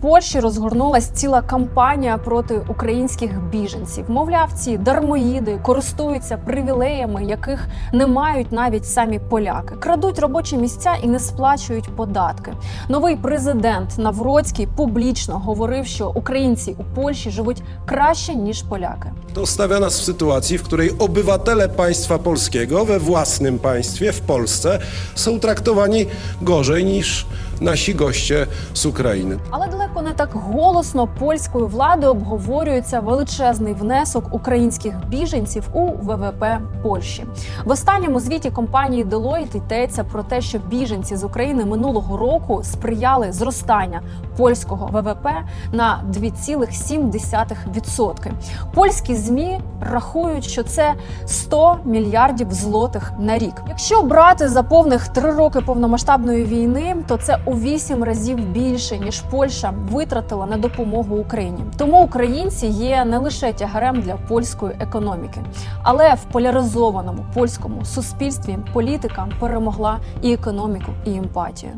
Польщі розгорнулась ціла кампанія проти українських біженців. Мовляв, ці дармоїди користуються привілеями, яких не мають навіть самі поляки, крадуть робочі місця і не сплачують податки. Новий президент Навроцький публічно говорив, що українці у Польщі живуть краще ніж поляки. To stawia nas w sytuacji, w której obywatele państwa polskiego we własnym państwie, w Polsce, są traktowani gorzej niż nasi goście z Ukrainy. Але не так голосно польською владою обговорюється величезний внесок українських біженців у ВВП Польщі. В останньому звіті компанії Deloitte йдеться про те, що біженці з України минулого року сприяли зростанню польського ВВП на 2,7%. Польські змі рахують, що це 100 мільярдів злотих на рік. Якщо брати за повних три роки повномасштабної війни, то це у вісім разів більше ніж Польща витратила на допомогу Україні. Тому українці є не лише тягарем для польської економіки, але в поляризованому польському суспільстві політика перемогла і економіку, і емпатію.